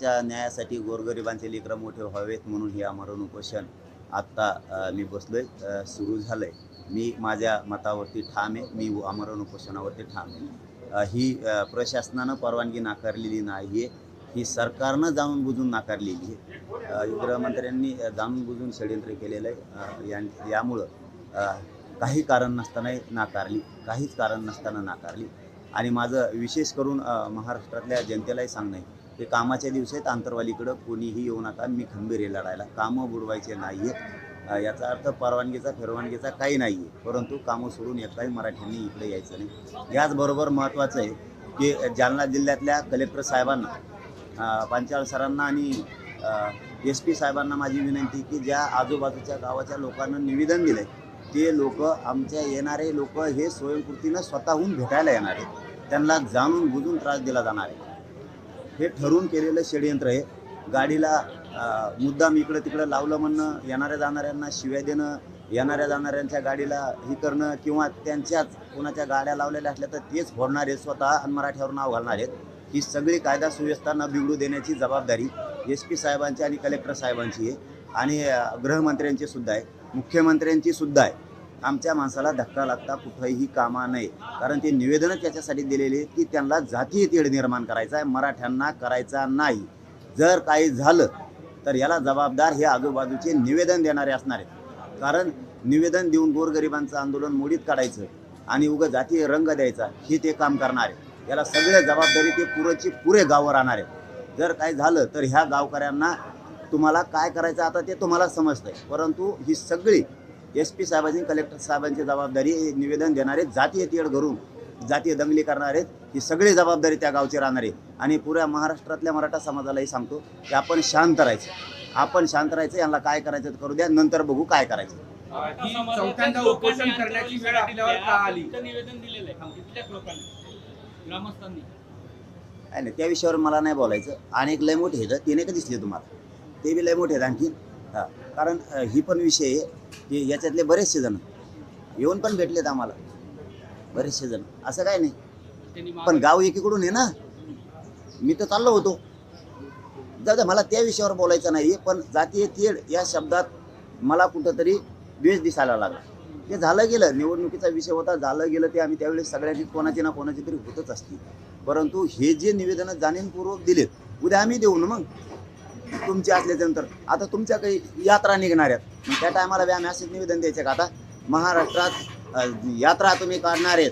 त्या न्यायासाठी गोरगरिबांचे लेकरं मोठे व्हावेत म्हणून हे आमरण उपोषण आत्ता मी बसलोय. सुरू झालंय. मी माझ्या मतावरती ठाम आहे. मी आमरण उपोषणावरती ठाम आहे. ही प्रशासनानं परवानगी नाकारलेली नाही आहे ही सरकारनं जाणून बुजून नाकारलेली आहे. गृहमंत्र्यांनी जाणून बुजून षडयंत्र केलेलं आहे. यां- यामुळं काही कारण नसतानाही नाकारली. काहीच कारण नसताना नाकारली. आणि माझं विशेष करून महाराष्ट्रातल्या जनतेलाही सांगणं आहे. ते कामाच्या दिवशी आंतरवालीकडं कोणीही येऊ नका मी खंबीर आहे लढायला. कामं बुडवायचे नाही आहेत याचा अर्थ परवानगीचा फिरवानगीचा काही नाही आहे परंतु कामं सोडून एकाही मराठ्यांनी इकडे यायचं नाही. याचबरोबर महत्त्वाचं आहे की जालना जिल्ह्यातल्या कलेक्टर साहेबांना पांचाळ सरांना आणि एस पी साहेबांना माझी विनंती की ज्या आजूबाजूच्या गावाच्या लोकांना निवेदन दिलं आहे ते लोक आमच्या येणारे लोक हे स्वयंकृतीनं स्वतःहून भेटायला येणार आहेत. त्यांना जाणून बुजून त्रास दिला जाणार आहे. हे ठरवून केलेलं षडयंत्र आहे. गाडीला मुद्दाम इकडं तिकडं लावलं म्हणणं येणाऱ्या जाणाऱ्यांना शिव्या देणं येणाऱ्या जाणाऱ्यांच्या गाडीला हे करणं किंवा त्यांच्याच कोणाच्या गाड्या लावलेल्या असल्या तर तेच फोडणार आहेत स्वतः आणि मराठ्यावर नाव घालणार आहेत. ही सगळी कायदा सुव्यवस्था न बिघडू देण्याची जबाबदारी एस पी साहेबांची आणि कलेक्टर साहेबांची आहे. आणि गृहमंत्र्यांची सुद्धा आहे. मुख्यमंत्र्यांची सुद्धा आहे. आमच्या माणसाला धक्का लागता कुठंही कामा नये. कारण ते निवेदनच त्याच्यासाठी दिलेले आहेत की त्यांना जातीय तेढ निर्माण करायचा आहे मराठ्यांना करायचा नाही. जर काही झालं तर याला जबाबदार हे आजूबाजूचे निवेदन देणारे असणार आहेत. कारण निवेदन देऊन गोरगरिबांचं आंदोलन मोडीत काढायचं आणि उगं जातीय रंग द्यायचा हे ते काम करणार आहे याला सगळे जबाबदारी ते पुरेची पुरे गावं राहणार आहेत. जर काय झालं तर ह्या गावकऱ्यांना तुम्हाला काय करायचं आता ते तुम्हाला समजतंय. परंतु ही सगळी एस पी साहेबांची कलेक्टर साहेबांची जबाबदारी निवेदन देणारे जातीय तेढ घरून जातीय दंगली करणार आहेत ही सगळी जबाबदारी त्या गावची राहणार आहे. आणि पुऱ्या महाराष्ट्रातल्या मराठा समाजालाही सांगतो की आपण शांत राहायचं. आपण शांत राहायचं यांना काय करायचं ते करू द्या नंतर बघू काय करायचं. चौथ्यांदा उपोषण करण्याची वेळ आपल्यावर का आली. इथं निवेदन दिलेलं आहे. लोकांनी. ग्रामस्थांनी. नाही त्या विषयावर मला नाही बोलायचं. आणि एक लय मोठे आहेत ते नाही का दिसले तुम्हाला. ते बी लय मोठे आहेत आणखी. हां कारण ही पण विषय आहे की याच्यातले बरेचसे जण. येऊन पण भेटलेत आम्हाला. बरेचसे जण. असं काय नाही. पण गाव एकीकडून आहे ना मी तर चाललो होतो. द्या मला त्या विषयावर बोलायचं नाही पण जातीय तेढ या शब्दात मला कुठंतरी द्वेष दिसायला लागला. ते झालं गेलं. निवडणुकीचा विषय होता झालं गेलं ते आम्ही त्यावेळेस सगळ्यांनी कोणाची ना कोणाची तरी होतच असती परंतु हे जे निवेदनं जाणीवपूर्वक दिलेत उद्या आम्ही देऊ ना मग. तुमचे असल्याच्यानंतर आता तुमच्या काही यात्रा निघणार आहेत. मग त्या टायमाला व्यायाम असेच निवेदन द्यायचे का? आता महाराष्ट्रात यात्रा तुम्ही काढणार आहेत.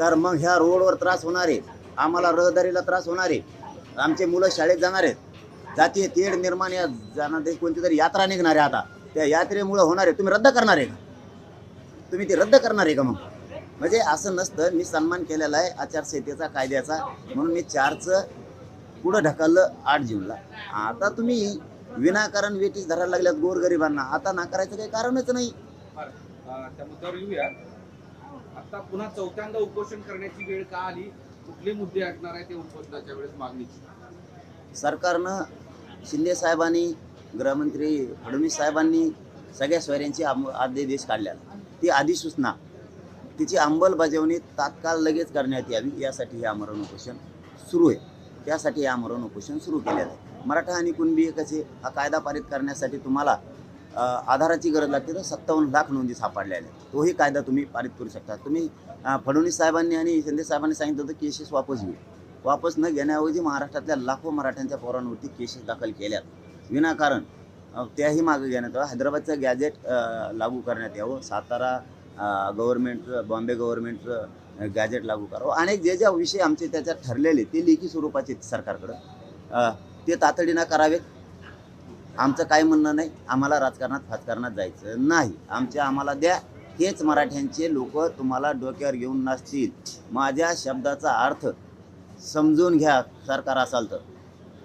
तर मग ह्या रोडवर त्रास होणार आहे. आम्हाला रहदारीला त्रास होणार आहे. आमचे मुलं शाळेत जाणार आहेत. जातीय तेढ निर्माण या जाणार कोणती तरी यात्रा निघणार आहे आता. त्या यात्रेमुळं होणार आहे. तुम्ही रद्द करणार आहे का? तुम्ही ते रद्द करणार आहे का मग? म्हणजे असं नसतं. मी सन्मान केलेला आहे आचारसंहितेचा कायद्याचा. म्हणून मी चारचं पुढं ढकललं आठ जूनला आता तुम्ही विनाकारण वेटीस धरायला लागल्यात गोरगरिबांना. आता नाकारायचं काही कारणच नाही. बरं, अं, त्या मुद्द्यावर येऊया. आता पुन्हा चौथ्यांदा उपोषण करण्याची वेळ का आली? कुठले मुद्दे असणार आहे ते उपोषणाच्या वेळेस मागणीची? सरकारनं शिंदे साहेबांनी गृहमंत्री फडणवीस साहेबांनी सगळ्या स्वैर्यांची आम- आदेश काढलेला ती अधिसूचना तिची अंमलबजावणी तात्काळ लगेच करण्यात यावी यासाठी हे आमरण उपोषण सुरू आहे. त्यासाठी हे आमरण उपोषण सुरू केलेलं आहे. मराठा आणि कुणबी कसे हा कायदा पारित करण्यासाठी तुम्हाला आधाराची गरज लागते तर सत्तावन्न लाख नोंदी सापडलेल्या आहेत. तोही कायदा तुम्ही पारित करू शकता. तुम्ही फडणवीस साहेबांनी आणि शिंदे साहेबांनी सांगितलं होतं केसेस वापस घेऊ. वापस न घेण्याऐवजी महाराष्ट्रातल्या लाखो मराठ्यांच्या पोरांवरती केसेस दाखल केल्यात. विनाकारण त्याही मागे घेण्यात यावं. हैदराबादचं गॅजेट लागू करण्यात यावं. Satara government Bombay government gazette लागू करावं अनेक जे ज्या विषय आमचे त्याच्यात ठरलेले ते लेखी स्वरूपाचे आहेत सरकारकडं. ते तातडीनं करावेत. आमचं काय म्हणणं नाही आम्हाला राजकारणात फाजकारणात जायचं नाही. आमच्या आम्हाला द्या. हेच मराठ्यांचे लोक तुम्हाला डोक्यावर घेऊन नसतील माझ्या शब्दाचा अर्थ समजून घ्या सरकार असाल तर.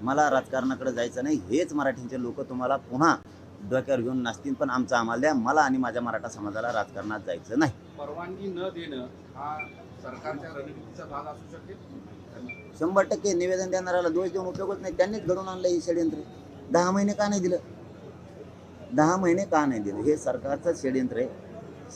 मला राजकारणाकडे जायचं नाही. हेच मराठ्यांचे लोक तुम्हाला पुन्हा डोक्यावर घेऊन नसतील पण आमचं आम्हाला द्या. मला आणि माझ्या मराठा समाजाला राजकारणात जायचं नाही. परवानगी न देणं हा सरकारच्या रणनीतीचा भाग असू शकेल. शंभर टक्के निवेदन देणाऱ्याला दोष देऊन उपयोगच नाही. त्यांनीच घडून आणलं हे षडयंत्र. दहा महिने का नाही दिलं? दहा महिने का नाही दिलं? हे सरकारचं षडयंत्र आहे.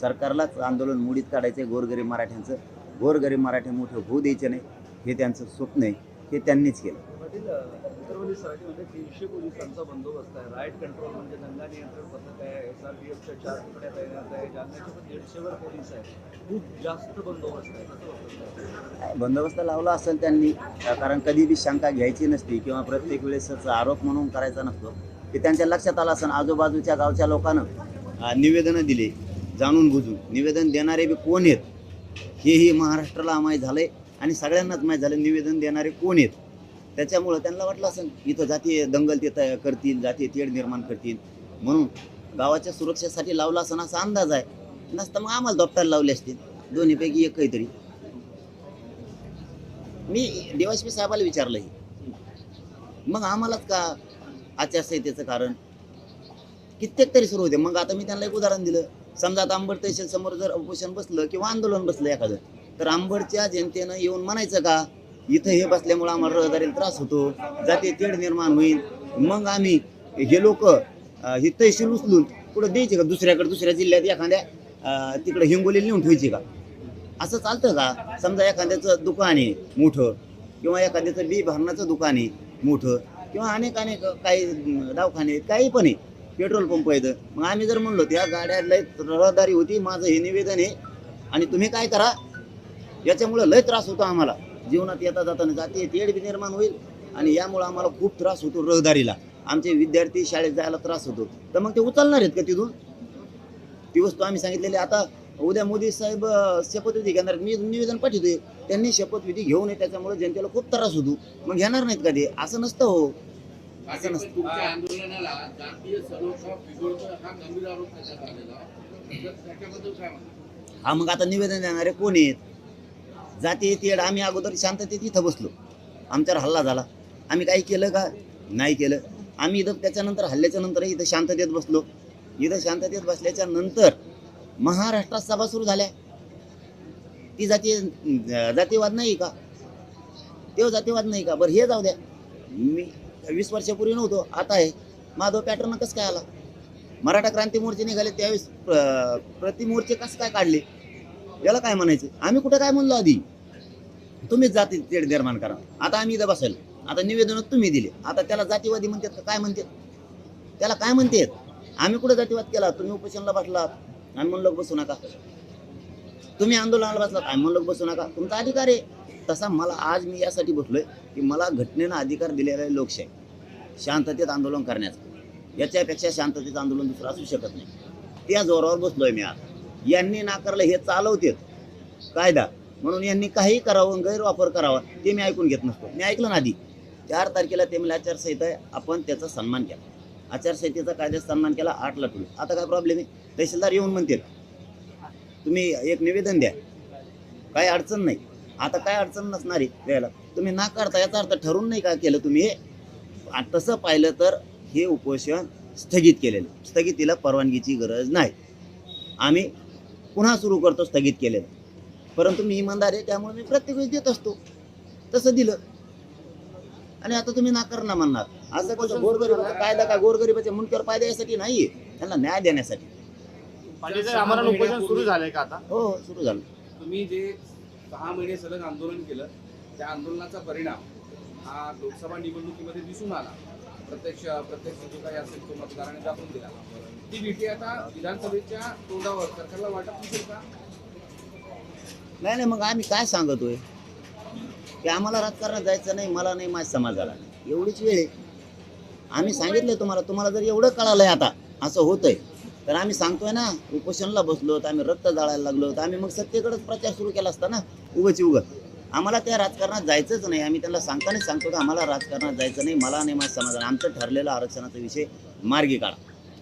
सरकारलाच आंदोलन मुडीत काढायचं गोरगरीब मराठ्यांचं. गोरगरीब मराठे मोठे होऊ द्यायचे नाही. हे त्यांचं स्वप्न आहे. हे त्यांनीच केलं. पाटील अ, विदर्भली तीनशे पोलिसांचा बंदोबस्त आहे. राईट कंट्रोल म्हणजे दंगा नियंत्रण पथक आहे एस आर डी एफच्या चार तुकड्या तैनात आहे जालन्याचे पण दीडशेवर पोलीस आहे खूप जास्त बंदोबस्त आहे. कसं बंदोबस्त लावला असेल त्यांनी कारण कधी बी शंका घ्यायची नसती किंवा प्रत्येक वेळेस आरोप म्हणून करायचा नसतो ते त्यांच्या लक्षात आलं असेल. आजूबाजूच्या गावच्या लोकांना निवेदनं दिले जाणून बुजून. निवेदन देणारे बी कोण आहेत? हेही महाराष्ट्राला माहीत झालंय आणि सगळ्यांनाच माहीत झालं निवेदन देणारे कोण आहेत? त्याच्यामुळं त्यांना वाटलं असेल इथं जातीय दंगल ते तयार करतील जातीय तेढ निर्माण करतील. म्हणून गावाच्या सुरक्षेसाठी लावला असं असा अंदाज आहे. नसतं मग आम्हाला दोपटायला लावले असतील. दोन्हीपैकी एक काहीतरी. मी देवाशपी साहेबाला विचारलं हे. मग आम्हालाच का आचारसंहितेचं कारण? कित्येक तरी सुरू होते. मग आता मी त्यांना एक उदाहरण दिलं. समजा आता आंबड तहसील समोर जर उपोषण बसलं किंवा आंदोलन बसलं एखादं तर आंबडच्या जनतेनं येऊन म्हणायचं का? इथं हे बसल्यामुळं आम्हाला रहदारीला त्रास होतो. जाते तेढ निर्माण होईल. मग आम्ही हे लोक हे तहसील उचलून कुठं द्यायचे का? दुसऱ्याकडे दुसऱ्या जिल्ह्यात एखाद्या तिकडं तिकडे हिंगोलीला नेऊन ठेवायची का? असं चालतं का? समजा एखाद्याचं दुकान आहे मोठं किंवा एखाद्याचं बी भरणाचं दुकान आहे मोठं किंवा अनेक अनेक काही दवाखाने आहेत, काही पण आहे. पेट्रोल पंप आहेत. मग आम्ही जर म्हणलो त्या गाड्या लय रहदारी होती माझं हे निवेदन आहे आणि तुम्ही काय करा? याच्यामुळं लय त्रास होतो आम्हाला. जीवनात येता जाताना जाते तेढ बी निर्माण होईल. आणि यामुळं आम्हाला खूप त्रास होतो रहदारीला. आमचे विद्यार्थी शाळेत जायला त्रास होतो. तर मग ते उचलणार आहेत का तिथून? ती वस्तू आम्ही सांगितलेली आता उद्या मोदी साहेब शपथविधी घेणार. मी निवेदन पाठवतोय. त्यांनी शपथविधी घेऊ नये त्याच्यामुळे जनतेला खूप त्रास होतो. मग घेणार नाहीत का ते? असं नसतं हो. असं नसतं. जातीय हा हा मग आता निवेदन देणारे कोण आहेत? जाती येते आम्ही अगोदर शांततेत इथं बसलो. आमच्यावर हल्ला झाला. आम्ही काही केलं का? नाही केलं. आम्ही इथं त्याच्यानंतर हल्ल्याच्या नंतर इथं शांततेत बसलो. इथं शांततेत बसल्याच्या नंतर महाराष्ट्रात सभा सुरू झाल्या. ती जाती जातीवाद नाही का? तेव्हा जातीवाद नाही का? बरं हे जाऊ द्या. मी वीस वर्षापूर्वी नव्हतो. आता आहे. माधव पॅटर्न कसं काय आला? मराठा क्रांती मोर्चे निघाले त्यावेळेस प्र- प्रतिमोर्चे कसं काय काढले? याला काय म्हणायचं? आम्ही कुठं काय म्हणलो आधी? तुम्हीच जाती तेढ निर्माण करा. आता आम्ही इथं बसेल आता निवेदन तुम्ही दिले. आता त्याला जातीवादी म्हणतात का काय म्हणतात? त्याला काय म्हणतात? आम्ही कुठं जातीवाद केला? तुम्ही उपोषणला बसलात. आम्ही म्हणलो बसू नका. तुम्ही आंदोलनाला बसलात. आम्ही म्हणलो बसू नका. तुमचा अधिकार आहे. तसा मला आज मी यासाठी बसलोय की मला घटनेनं अधिकार दिलेला आहे लोकशाही. शांततेत आंदोलन करण्याचा. याच्यापेक्षा शांततेचं आंदोलन दुसरं असू शकत नाही. त्या जोरावर बसलोय मी आज. यांनी नाकारलं हे चालवतेत. कायदा. म्हणून यांनी काही करावं गैरवापर करावा ते मी ऐकून घेत नसतो. मी ऐकलं ना आधी. चार तारखेला ते मला आचारसंहिता आहे आपण त्याचा सन्मान केला. आचारसंहितेचा कायद्याचा सन्मान केला आठला टोळी आता काय प्रॉब्लेम आहे? तहसीलदार येऊन म्हणतील तुम्ही एक निवेदन द्या. काही अडचण नाही. आता काय अडचण नसणार आहे द्यायला तुम्ही नाकारता याचा अर्थ ठरून नाही का केलं तुम्ही हे? तसं पाहिलं तर हे उपोषण स्थगित केलेलं. स्थगितीला परवानगीची गरज नाही. आम्ही पुन्हा सुरू करतो स्थगित केलेलं. परंतु मी इमानदार आहे त्यामुळे मी प्रत्येक वेळेस देत असतो. तसं दिलं. आणि आता तुम्ही नाकार ना म्हणणार असं कसं गोरगरिबाचा कायदा काय गोरगरिबाच्या मुंडक्यावर पायदा यासाठी नाहीये त्यांना न्याय देण्यासाठी. साहेब आम्हाला उपोषण सुरू झालंय का आता? हो हो सुरू झालं. तुम्ही जे सहा महिने सलग आंदोलन केलं त्या आंदोलनाचा परिणाम हा लोकसभा निवडणुकीमध्ये दिसून आला. प्रत्यक्ष प्रत्यक्ष जो काही असेल तो मतदाराने दाखवून दिला. ती भीती आता विधानसभेच्या तोंडावर सरकारला वाटत नसेल का? नाही नाही मग आम्ही काय सांगतोय? की आम्हाला राजकारणात जायचं नाही मला नाही माझ्या समाजाला. नाही एवढीच वेळ आहे. आम्ही सांगितलंय तुम्हाला तुम्हाला जर एवढं कळालंय आता असं होतंय तर आम्ही सांगतोय ना उपोषणला बसलो तर आम्ही रक्त जाळायला लागलो तर आम्ही मग सत्तेकडेच प्रचार सुरू केला असता ना उगच उगत आम्हाला त्या राजकारणात जायचंच नाही आम्ही त्यांना सांगतानाच सांगतो की आम्हाला राजकारणात जायचं नाही मला नाही माझ्या समाजाला. आमचं ठरलेलं आरक्षणाचा विषय मार्गी काढा.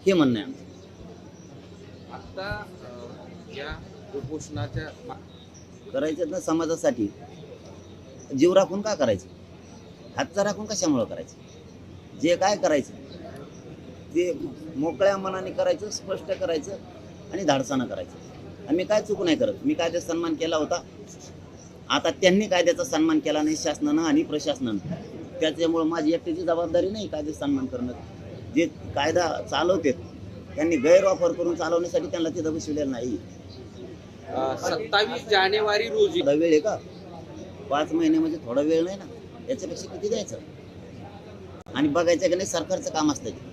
हे म्हणणं आहे आमचं. आता या उपोषणाच्या करायचं ना समाजासाठी? जीव राखून का करायचं? हातचा राखून कशामुळं करायचं? जे काय करायचं ते मोकळ्या मनाने करायचं स्पष्ट करायचं आणि धाडसानं करायचं. आणि मी काय चुकू नाही करत? मी कायद्याचा सन्मान केला होता. आता त्यांनी कायद्याचा सन्मान केला नाही शासनानं आणि प्रशासनानं. त्याच्यामुळं माझी एकट्याची जबाबदारी नाही कायद्याचा सन्मान करणं. जे कायदा चालवते त्यांनी गैरवापर करून चालवण्यासाठी त्यांना तिथं बसविलेलं नाही. सत्तावीस जानेवारी रोजी. थोडा वेळ आहे का? पाच महिने म्हणजे थोडा वेळ नाही ना? याच्यापेक्षा किती द्यायचं? आणि बघायचं की नाही सरकारचं काम असतं ते.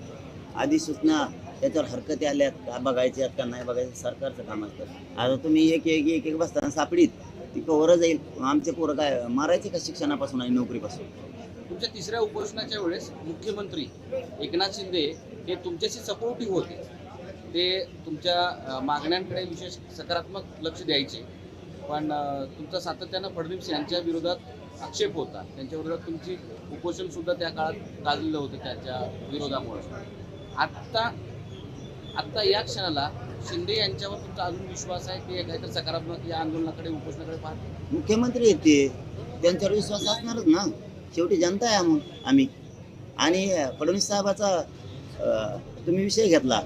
अधिसूचना त्याच्यावर हरकती आल्यात का बघायच्या का नाही बघायचं सरकारचं काम असतं. आता तुम्ही एक एक एक एक बसताना सापडीत ती कवर जाईल. आमचे पोरं काय मारायचे का शिक्षणापासून आणि नोकरीपासून? तुमच्या तिसऱ्या उपोषणाच्या वेळेस मुख्यमंत्री एकनाथ शिंदे हे तुमच्याशी सपोर्टिव्ह होते. ते तुमच्या मागण्यांकडे विशेष सकारात्मक लक्ष द्यायचे. पण तुमचा सातत्यानं फडणवीस यांच्या विरोधात आक्षेप होता. त्यांच्या विरोधात तुमची उपोषण सुद्धा त्या काळात गाजलेलं होतं त्याच्या विरोधामुळे. आत्ता आत्ता या क्षणाला शिंदे यांच्यावर तुमचा अजून विश्वास आहे की काहीतरी सकारात्मक या आंदोलनाकडे उपोषणाकडे पाहत मुख्यमंत्री येते. त्यांच्यावर विश्वास असणारच ना. शेवटी जनता आहे आम्ही आम्ही. आणि फडणवीस साहेबाचा तुम्ही विषय घेतला.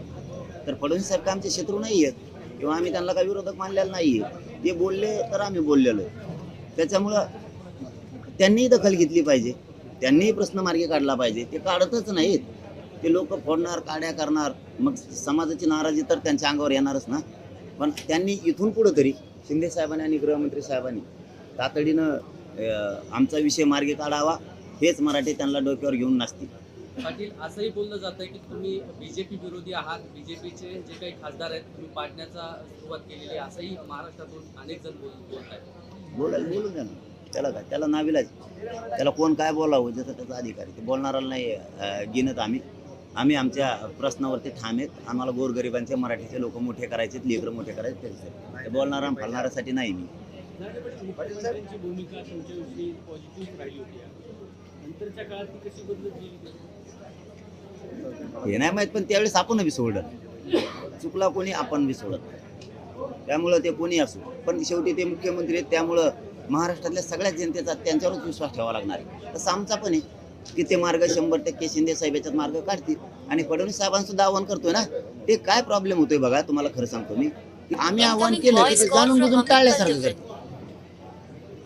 तर फडणवीस साहेब आमचे शत्रू नाही आहेत किंवा आम्ही त्यांना काही विरोधक मानलेला नाही आहे ते बोलले तर आम्ही बोललेलो. आहे त्याच्यामुळं त्यांनीही दखल घेतली पाहिजे. त्यांनीही प्रश्न मार्गी काढला पाहिजे. ते काढतच नाहीत. ते लोक फोडणार काड्या करणार. मग समाजाची नाराजी तर त्यांच्या अंगावर येणारच ना? पण त्यांनी इथून पुढं तरी शिंदे साहेबांनी आणि गृहमंत्री साहेबांनी तातडीनं आमचा विषय मार्गी काढावा. हेच मराठी त्यांना डोक्यावर घेऊन नसतील पाटील असंही बोललं जातं की तुम्ही बीजेपी विरोधी आहात. बीजेपीचे जे काही खासदार आहेत तुम्ही पाडण्याचा सुरुवात केलेली आहे. असंही महाराष्ट्रातून अनेक जण बोल बोलत आहेत बोलायला बोलून द्या ना. त्याला काय त्याला नाविलाज त्याला कोण काय बोलावं ज्याचा त्याचा अधिकार आहे. ते बोलणाराला नाही गिनत आम्ही. आम्ही आमच्या प्रश्नावरती ठाम आहेत. आम्हाला गोरगरिबांचे मराठीचे लोक मोठे करायचे लेकरं मोठे करायचे आहे. ते बोलणारा आणि फलणाऱ्यासाठी नाही मी. नंतरच्या काळात ती कशी बदलत गेली हे नाही माहीत पण त्यावेळेस आपण बी सोडलं चुकला कोणी आपण बी सोडत. त्यामुळं ते कोणी असो. पण शेवटी ते मुख्यमंत्री आहेत त्यामुळं महाराष्ट्रातल्या सगळ्या जनतेचा त्यांच्यावरच विश्वास ठेवावा लागणार आहे. तसं आमचा पण आहे की ते मार्ग शंभर टक्के शिंदे साहेब याच्यात मार्ग काढतील. आणि फडणवीस साहेबांना सुद्धा आव्हान करतोय ना ते काय प्रॉब्लेम होतोय बघा तुम्हाला खरं सांगतो मी. की आम्ही आव्हान केलं की ते जाणून बुजून टाळल्यासारखं करते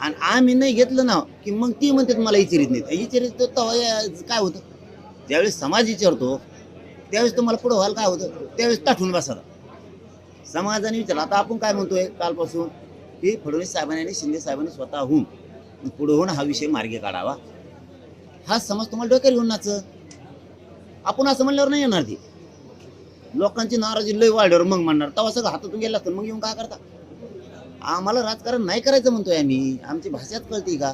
आणि आम्ही नाही घेतलं ना की मग ती म्हणतात मला इचारित नाही. विचारित तर तेव्हा या- काय होतं? ज्यावेळेस समाज विचारतो त्यावेळेस तुम्हाला पुढं व्हायला काय होतं? त्यावेळेस ताठून बसायला. समाजाने विचारलं. आता आपण काय म्हणतोय कालपासून? की फडणवीस साहेबांनी आणि शिंदे साहेबांनी स्वतःहून पुढे होऊन हा विषय मार्गी काढावा. हा समाज तुम्हाला डोक्यावर घेऊन नाच आपण असं म्हणल्यावर नाही येणार ती. लोकांची नाराजी लय वाढल्यावर मग म्हणणार. तेव्हा सगळं हातातून गेला तर मग येऊन काय करता? आम्हाला राजकारण नाही करायचं म्हणतोय आम्ही. आमची भाषाच कळते का?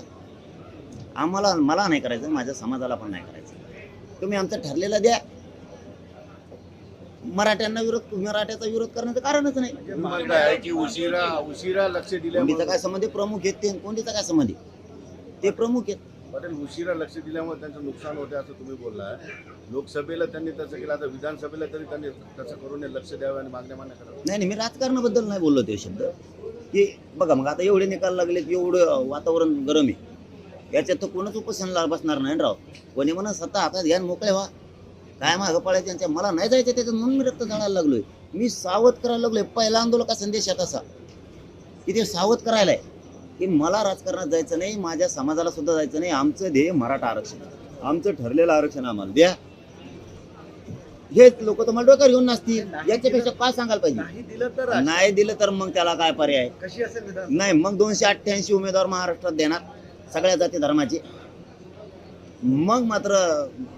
आम्हाला मला नाही करायचं माझ्या समाजाला पण नाही करायचं. तुम्ही आमचं ठरलेलं द्या. मराठ्यांना विरोध मराठ्याचा विरोध करण्याचं कारणच नाही. की उशिरा उशिरा लक्ष दिल्यामुळे काय संबंध? प्रमुख आहेत ते. कोंडीचा काय संबंध? ते प्रमुख आहेत. पटेल उशिरा लक्ष दिल्यामुळे त्यांचं नुकसान होते असं तुम्ही बोललाय लोकसभेला त्यांनी तसं केलं आता विधानसभेला तरी त्यांनी तसं करून लक्ष द्यावं आणि मागण्या मान्य करावं नाही नाही मी राजकारणाबद्दल नाही बोललो ते शब्द. की बघा मग आता एवढे निकाल लागले एवढं वातावरण गरम आहे. याच्यात तर कोणच उपसनला बसणार नाही राव. कोणी म्हणा स्वतः हातात ध्यान मोकळे व्हा. काय मागं पळायचं त्यांच्या मला नाही जायचं त्याच्यात म्हणून मी रक्त जाणायला लागलोय. मी सावध करायला लागलोय. पहिला आंदोलका संदेशात असा की ते सावध करायला आहे की मला राजकारणात जायचं नाही माझ्या समाजाला सुद्धा जायचं नाही. आमचं ध्येय मराठा आरक्षण आमचं ठरलेलं आरक्षण आम्हाला द्या. हेच लोक तुम्हाला डोक्यावर घेऊन नसतील. याच्यापेक्षा काय सांगायला पाहिजे? नाही दिलं तर नाही दिलं तर मग त्याला काय पर्याय? कशी असेल विधान नाही मग दोनशे अठ्ठ्याऐंशी उमेदवार महाराष्ट्रात देणार सगळ्या जाती धर्माचे. मग मात्र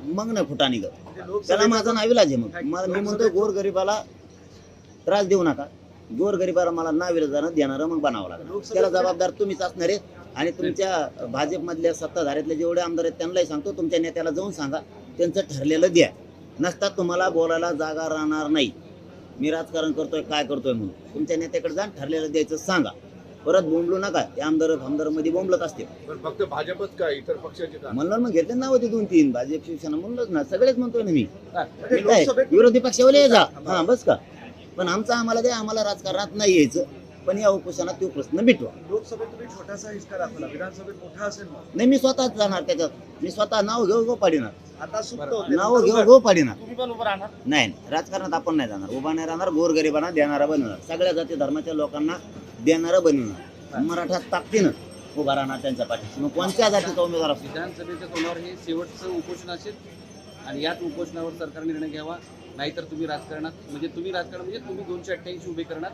मग नाही फुटा निघत त्याला माझा नाविलाज आहे मग. मला मी म्हणतोय गोरगरिबाला त्रास देऊ नका. गोरगरिबाला मला नाविलाजानं देणारं मग बनावं लागलं त्याला जबाबदार तुम्हीच असणार आहे आणि तुमच्या भाजपमधल्या सत्ताधाऱ्यातले जेवढे आमदार आहेत त्यांनाही सांगतो तुमच्या नेत्याला जाऊन सांगा. त्यांचं ठरलेलं द्या. नसतात तुम्हाला बोलायला जागा राहणार नाही. मी राजकारण करतोय काय करतोय म्हणून. तुमच्या नेत्याकडे जा ठरलेलं द्यायचं सांगा. परत बोंबलू नका. ते आमदार आमदारमध्ये बोंबलत असते. पण फक्त भाजपच काय इतर पक्षाचे का? म्हणलं मग घेतले नाव ते दोन तीन. भाजप शिवसेना म्हणलंच ना. सगळेच म्हणतोय ना मी. म्हणजे मी काय लोकसभेत विरोधी पक्षावर जा. हा बस का. पण आमचा आम्हाला द्या. आम्हाला राजकारणात नाही यायचं. पण या उपोषणात तो प्रश्न मिटवा. लोकसभेत तुम्ही छोटासा हिसका दाखवला. विधानसभेत मोठा असेल नाही मी स्वतःच जाणार त्याच्यात. मी स्वतः नाव घेऊ गो पाडिणार आता होते. नाव घेऊ गो पाडिणार तुम्ही पण उभं राहणार. नाही नाही. राजकारणात आपण नाही जाणार. उभा नाही राहणार गोरगरिबांना देणारा बनवणार सगळ्या जाती धर्माच्या लोकांना देणारं बनवणार मराठा ताकदीनं उभा राहणार त्यांच्या पाठीशी. मग कोणत्या जातीचा उमेदवार असतो? विधानसभेच्या तोंडावर हे शेवटचं उपोषण असेल आणि याच उपोषणावर सरकार निर्णय घ्यावा. नाहीतर तुम्ही राजकारणात म्हणजे तुम्ही राजकारण म्हणजे तुम्ही दोनशे अठ्ठ्याऐंशी उभे करणार.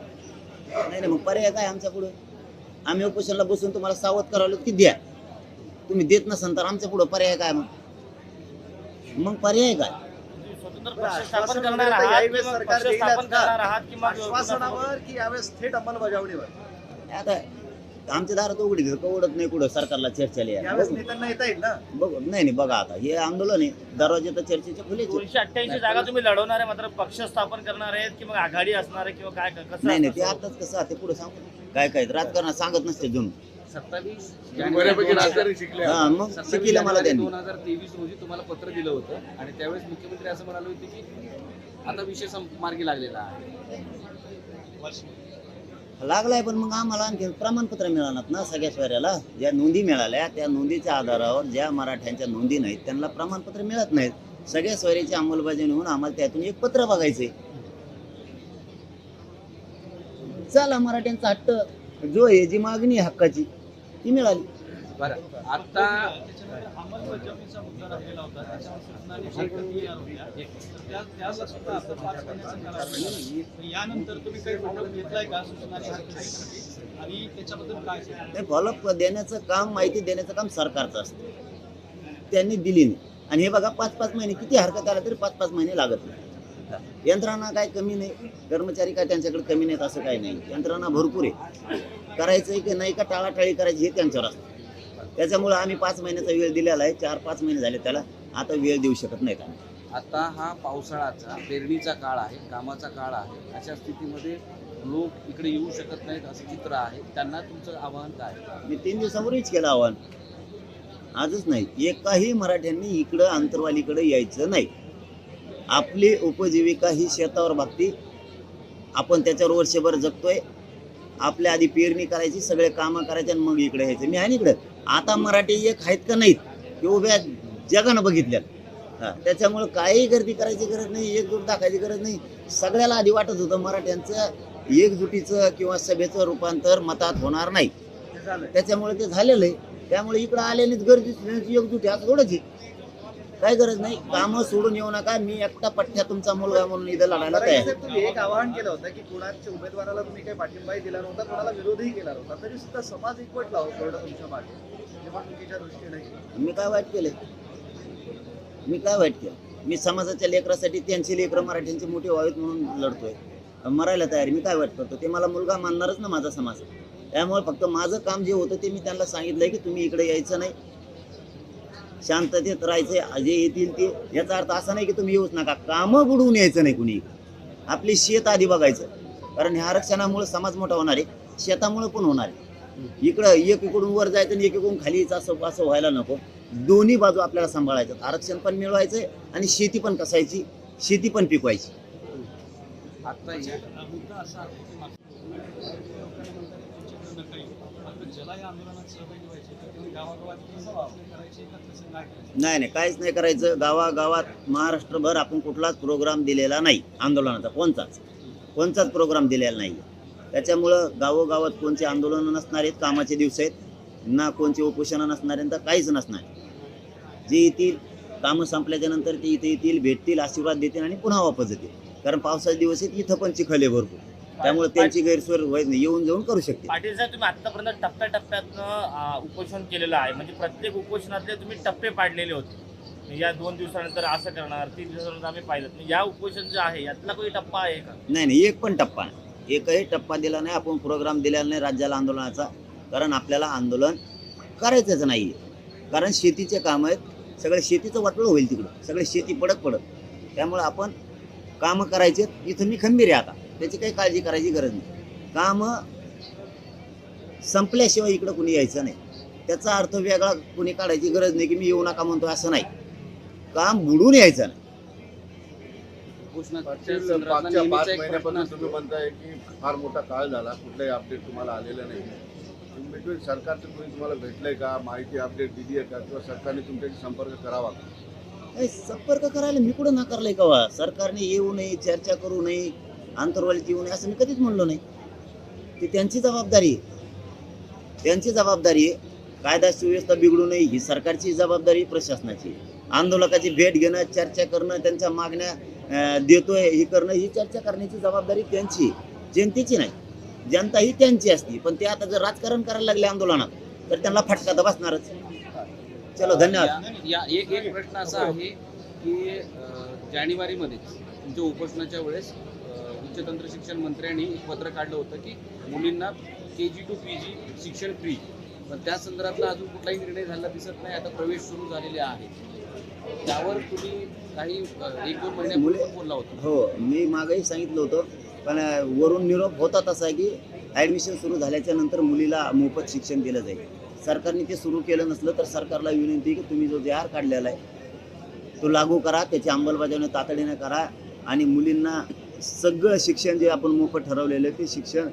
नाही नाही मग पर्याय काय आमच्या पुढे? आम्ही उपोषणाला बसून तुम्हाला सावध करावलं की द्या. तुम्ही देत नसाल तर आमच्या पुढे पर्याय काय मग? मग पर्याय काय? आश्वासनावर की यावेळेस थेट अंमलबजावणीवर. आता आमच्या दारात उघडी कवडत नाही कुठं? सरकारला चर्चेला या. यावेळेस बघू नेत्यांना येता येईल ना? बघू नाही नाही बघा आता हे आंदोलन आहे. दरवाजे तर चर्चेचे खुलेच आहे. दोनशे अठ्ठ्याऐंशी जागा तुम्ही लढवणार आहे मात्र पक्ष स्थापन करणार आहेत की मग आघाडी असणार आहे किंवा काय कसं नाही नाही ते असणार? आताच कसं ते पुढे सांगू काय काय राजकारणात सांगत नसते जून. सत्तावीस बऱ्यापैकी राजकारण शिकले हा मग सत्तावीस शिकिलं मला त्यांनी. दोन हजार तेवीस रोजी तुम्हाला पत्र दिलं होतं आणि त्यावेळेस मुख्यमंत्री असं म्हणाले होते की आता विषय सं- मार्गी लागलेला आहे. लागलाय पण मग आम्हाला आणखी प्रमाणपत्र मिळणार ना सगळ्या सोयऱ्याला. ज्या नोंदी मिळाल्या त्या नोंदीच्या आधारावर ज्या मराठ्यांच्या नोंदी नाहीत त्यांना प्रमाणपत्र मिळत नाहीत. सगळ्या सोयऱ्याची अंमलबजावणी होऊन आम्हाला त्यातून एक पत्र बघायचे चला मराठ्यांचा हट्ट. जो आहे जी मागणी हक्काची ती मिळाली. बरं. आता अंमलबजावणीचा मुद्दा राहिलेला होता. सूचना आता पाच महिन्याचा यानंतर तुम्ही काही घेतलाय का? सूचना आणि त्याच्याबद्दल काय फॉलोअप देण्याचं काम माहिती देण्याचं काम सरकारचं असतं. त्यांनी दिली नाही. आणि हे बघा पाच पाच महिने किती हरकत आला तरी पाच पाच महिने लागत नाही. यंत्रणा काय कमी नाही. कर्मचारी काय त्यांच्याकडे कमी नाहीत असं काही नाही. यंत्रणा भरपूर आहे. करायचं की नाही का टाळाटाळी करायची हे त्यांच्यावर असतं. त्याच्यामुळे आम्ही पाच महिन्याचा वेळ दिलेला आहे. चार पाच महिने झाले त्याला. आता वेळ देऊ शकत नाहीत आम्ही आता हा पावसाळ्याचा पेरणीचा काळ आहे कामाचा काळ आहे. अशा स्थितीमध्ये लोक इकडे येऊ शकत नाहीत असं चित्र आहे. त्यांना तुमचं आव्हान काय? मी तीन दिवसापूर्वीच केलं आव्हान. आजच नाही. एकाही मराठ्यांनी इकडं आंतरवालीकडे यायचं नाही. आपली उपजीविका ही शेतावर भागती. आपण त्याच्यावर वर्षभर जगतोय. आपल्या आधी पेरणी करायची सगळे कामं करायचे आणि मग इकडे यायचं. मी आहे ना इकडं? आता मराठी एक आहेत का नाहीत की उभ्या जगानं बघितल्या हा त्याच्यामुळं काही गर्दी करायची गरज नाही एकजूट दाखायची गरज नाही. सगळ्याला आधी वाटत होतं मराठ्यांचं एकजुटीचं किंवा सभेचं रूपांतर मतात होणार नाही. त्याच्यामुळे ते झालेलं आहे. त्यामुळे इकडं आल्यानेच गर्दी एकजुटी असं थोडंच आहे. काय गरज नाही कामं सोडून येऊ नका मी एकटा पठ्ठ्या तुमचा मुलगा म्हणून इथं लढायला तयार तुम्ही एक आवाहन केलं होतं की कुणाच्या उमेदवाराला तुम्ही काही पाठिंबाही दिला नव्हता कोणाला विरोधही केला नव्हता तरी सुद्धा समाज एकवटला हो थोडं तुमच्या मागे. मी काय वाईट केलंय? मी काय वाईट केलं? मी समाजाच्या लेकरासाठी त्यांची लेकरं मराठ्यांची मोठी व्हावीत म्हणून लढतोय. मरायला तयार मी काय वाईट करतो? ते मला मुलगा मानणारच ना माझा समाज. त्यामुळे फक्त माझं काम जे होतं ते मी त्यांना सांगितलंय की तुम्ही इकडे यायचं नाही. शांततेत राहायचे जे येतील ते. याचा अर्थ असा नाही की तुम्ही येऊच नका. कामं बुडवून यायचं नाही कुणी. आपली शेत आधी बघायचं. कारण ह्या आरक्षणामुळे समाज मोठा होणार आहे. शेतामुळे पण होणार आहे. इकडं एक इकडून वर जायचं आणि एक इकडून खाली असं असं व्हायला नको. दोन्ही बाजू आपल्याला सांभाळायचं आरक्षण पण मिळवायचंय आणि शेती पण कसायची शेती पण पिकवायची. आता मुद्दा असा नाही नाही काहीच नाही करायचं. गावागावात महाराष्ट्रभर आपण कुठलाच प्रोग्राम दिलेला नाही. आंदोलनाचा कोणताच. कोणताच प्रोग्राम दिलेला नाही त्याच्यामुळं गावोगावात कोणते आंदोलनं नसणार आहेत कामाचे दिवस आहेत ना कोणते उपोषणं नसणार आहेत तर काहीच नसणार. जे येतील कामं संपल्याच्या नंतर ते इथे येतील भेटतील आशीर्वाद देतील आणि पुन्हा वापस येतील. कारण पावसाचे दिवस आहेत इथं पण चिखल आहे भरपूर. त्यामुळे त्यांची गैरसोय व्हायची नाही. येऊन जाऊन करू शकते पाटील साहेब तुम्ही आतापर्यंत टप्प्याटप्प्यातनं उपोषण केलेलं आहे. म्हणजे प्रत्येक उपोषणातले तुम्ही टप्पे पाडलेले होते. या दोन दिवसानंतर असं करणार तीन दिवसानंतर आम्ही पाहिलं. म्हणजे या उपोषण जे आहे यातला काही टप्पा आहे का? नाही नाही एक पण टप्पा नाही. एकही टप्पा दिला नाही आपण प्रोग्राम दिलेला नाही राज्याला आंदोलनाचा. कारण आपल्याला आंदोलन करायचंच नाही. कारण शेतीचे काम आहेत सगळं शेतीचं वाटलं होईल तिकडं. सगळे शेती पडत पडत. त्यामुळं आपण कामं करायचे इथं मी खंबीर आहे आता. त्याची काही काळजी करायची गरज नाही. कामं संपल्याशिवाय इकडं कुणी यायचं नाही. त्याचा अर्थ वेगळा कुणी काढायची गरज नाही की मी येऊ नका म्हणतो असं नाही. काम बुडून यायचं नाही. मागच्या पाच महिन्यापासून. तुम्ही म्हणताय की फार मोठा काळ झाला कुठलाही अपडेट तुम्हाला आलेलं नाही. बिटवीन सरकारचं कोणी तुम्हाला भेटलंय का? माहिती अपडेट दिली आहे का? किंवा सरकारने तुमच्याशी संपर्क करावा का? संपर्क करायला मी कुठं नाकारलंय का सरकारने येऊ नये चर्चा करू नये आंतरवालीत येऊ नये असं मी कधीच म्हणलो नाही. ती त्यांची जबाबदारी आहे. त्यांची जबाबदारी आहे. कायदा सुव्यवस्था बिघडू नये ही सरकारची जबाबदारी प्रशासनाची. आंदोलकाची भेट घेणं चर्चा करणं त्यांच्या मागण्या देतोय हे करणं ही चर्चा करण्याची जबाबदारी त्यांची जनतेची नाही. जनता ही त्यांची असती. पण ते आता जर राजकारण करायला लागले आंदोलनात तर त्यांना फटका तर बसणारच. चलो धन्यवाद. या- एक एक प्रश्न असा आहे की जानेवारी मध्ये तुमच्या उपोषणाच्या वेळेस उच्च तंत्र शिक्षण मंत्र्यांनी एक पत्र काढलं होतं की मुलींना के जी टू पी जी शिक्षण फ्री पण त्या संदर्भातला अजून कुठलाही निर्णय झाला दिसत नाही. आता प्रवेश सुरू झालेले आहे. त्यावर तुम्ही काही एक दोन महिन्यापूर्वी बोलला होता. हो मी मागेही सांगितलं होतं पण वरून निरोप होता तसा आहे की ॲडमिशन सुरू झाल्याच्यानंतर मुलीला मोफत शिक्षण दिलं जाईल. सरकारने ते सुरू केलं नसलं तर सरकारला विनंती की तुम्ही जो जे आर काढलेला आहे तो लागू करा त्याची अंमलबजावणी तातडीने करा आणि मुलींना सगळं शिक्षण जे आपण मोफत ठरवलेलं आहे ते शिक्षण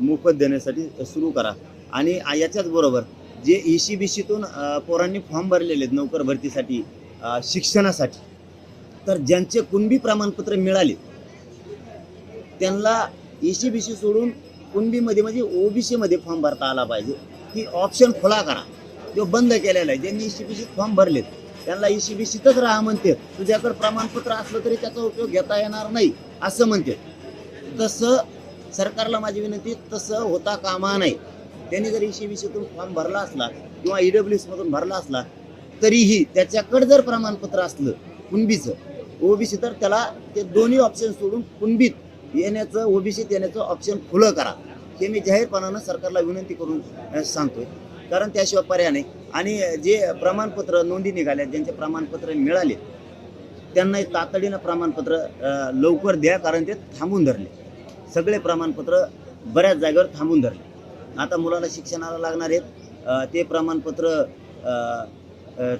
मोफत देण्यासाठी सुरू करा. आणि याच्याच बरोबर जे ई सी बी सीतून पोरांनी फॉर्म भरलेले आहेत नोकर भरतीसाठी शिक्षणासाठी तर ज्यांचे कुणबी प्रमाणपत्र मिळाले त्यांना ई सी बी सी सोडून कुणबीमध्ये म्हणजे ओबीसीमध्ये फॉर्म भरता आला पाहिजे. की ऑप्शन खुला करा. तो बंद केलेला आहे ज्यांनी ई सी बी सीत फॉर्म भरलेत त्यांना ई सी बी सीतच राहा म्हणते. तुझ्याकडे प्रमाणपत्र असलं तरी त्याचा उपयोग घेता येणार नाही असं म्हणते. तसं सरकारला माझी विनंती तसं होता कामा नाही त्यांनी जर ई सी बी सीतून फॉर्म भरला असला किंवा ई डब्ल्यू भरला असला तरीही त्याच्याकडे जर प्रमाणपत्र असलं कुणबीचं ओबीसी तर त्याला ते दोन्ही ऑप्शन सोडून कुणबीत येण्याचं ओबीसीत येण्याचं ऑप्शन खुलं करा. हे मी जाहीरपणानं सरकारला विनंती करून सांगतोय. कारण त्याशिवाय पर्याय नाही. आणि जे प्रमाणपत्र नोंदी निघाल्या ज्यांचे प्रमाणपत्र मिळाले त्यांना तातडीनं प्रमाणपत्र लवकर द्या कारण ते थांबून धरले. सगळे प्रमाणपत्र बऱ्याच जागेवर थांबून धरले. आता मुलाला शिक्षणाला लागणार आहेत. ते प्रमाणपत्र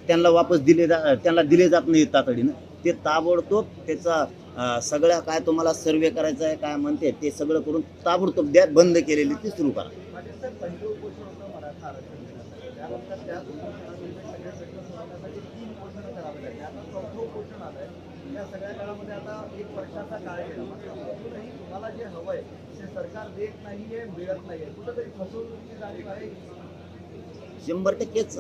त्यांना वापस दिले जा त्यांना दिले जात नाही तातडीनं. ते ताबडतोब त्याचा सगळ्या काय तुम्हाला सर्वे करायचा आहे काय म्हणते ते सगळं करून ताबडतोब द्या बंद केलेली ती सुरू करा. या सगळ्या काळामध्ये आता एक वर्षाचा काळ गेला तुम्हाला जे हवं आहे सरकार देत नाहीये मिळत नाहीये. कुठंतरी फसवणुकीची जाणीव आहे? शंभर टक्केच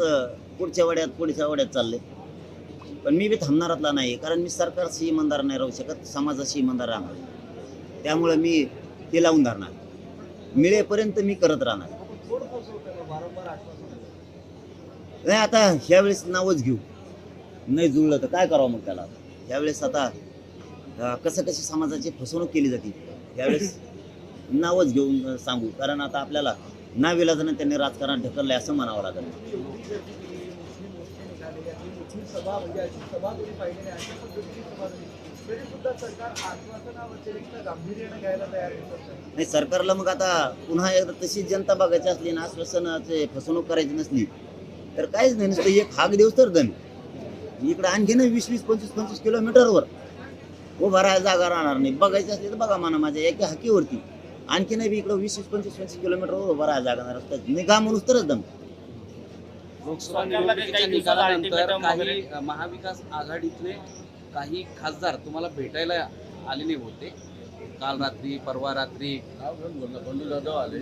पुढच्या वड्यात पुढच्या वड्यात चालले पण मी बी थांबणारातला नाही कारण मी सरकारशी इमानदार नाही राहू शकत समाजाशी इमानदार राहणार. त्यामुळं मी ते लावून धरणार. मिळेपर्यंत मी करत राहणार? नाही आता ह्यावेळेस नावच घेऊ. नाही जुळलं तर काय करावं मग त्याला? ह्यावेळेस आता कसं कशी समाजाची फसवणूक केली जाते? यावेळेस नावच घेऊन सांगू. कारण आता आपल्याला नाविलाजानं त्यांनी राजकारण ढकललंय असं म्हणावं लागेल. नाही सरकारला मग आता पुन्हा एकदा तशी जनता बघायची असली ना आश्वासनाचे फसवणूक करायची नसली तर काहीच नाही. नुसतं एक हाक देऊस तर दम इकडे आणखीन वीस वीस पंचवीस पंचवीस किलोमीटरवर उभा राहायला जागा राहणार नाही. बघायची असली तर बघा म्हणा माझ्या एका हाकीवरती. आणखीन बी इकडं वीस वीस पंचवीस पंचवीस किलोमीटरवर उभा राहायला जागा नाही. रस्त्यात निघा म्हणूस तरच दम लोकसभा निवडणुकीच्या काही निकालानंतर महाविकास आघाडीतले काही खासदार तुम्हाला भेटायला आलेले होते? काल रात्री परवा रात्री? बंडू जाधव आले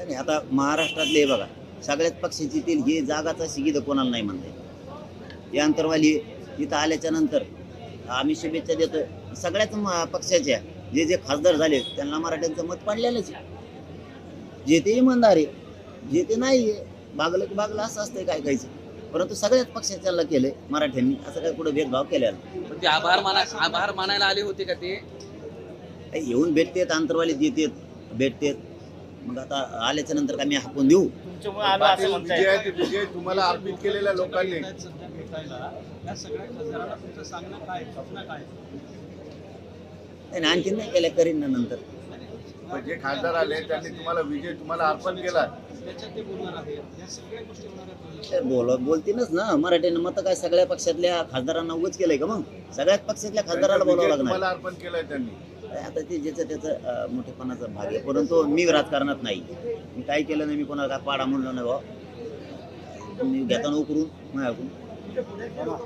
आणि आता महाराष्ट्रातले हे बघा सगळ्याच पक्षाची तील हे जागाचा शिगीद कोणाला नाही म्हणता या अंतरवाली इथं आल्याच्यानंतर आम्ही शुभेच्छा देतोय. सगळ्याच पक्षाच्या जे जे खासदार झाले त्यांना मराठ्यांचं मत पडलेलंच आहे. जे ते इमानदार आहे जे ते नाही आहे बागलं की बागलं असं असतंय काय कायचं परंतु सगळ्याच पक्षाच्याला केलंय मराठ्यांनी असं काय कुठं भेदभाव केलेला नाही. पण ते आभार माना आभार मानायला आले होते का ते? काही येऊन भेटतेत आंतरवालीत येतेत भेटतेत. मग आता आल्याच्यानंतर काय मी हाकून देऊ? तुमच्यामुळे आलो असं पाटील म्हणताय. विजय आहे ते विजय तुम्हाला अर्पित केलेल्या लोकांनी. आणि आणखीन नाही केल्या करीन ना नंतर. पण जे खासदार आले त्यांनी तुम्हाला विजय तुम्हाला अर्पण केला. त्याच्यात ते बोलणार आहेत या सगळ्या गोष्टी होणार आहेत ते बोल बोलतीनच ना. मराठीनं मत काय सगळ्या पक्षातल्या खासदारांना उगच केलंय का मग? सगळ्याच पक्षातल्या खासदाराला बोलावं विजय लागणार. तुम्हाला अर्पण केलाय त्यांनी. आता ते ज्याचं त्याचं अं, मोठेपणाचा भाग आहे. परंतु मी राजकारणात नाही. मी काय केलं नाही मी कोणाला काय पाडा म्हणलं नाही भाऊ. मी घेताना उकरून लोक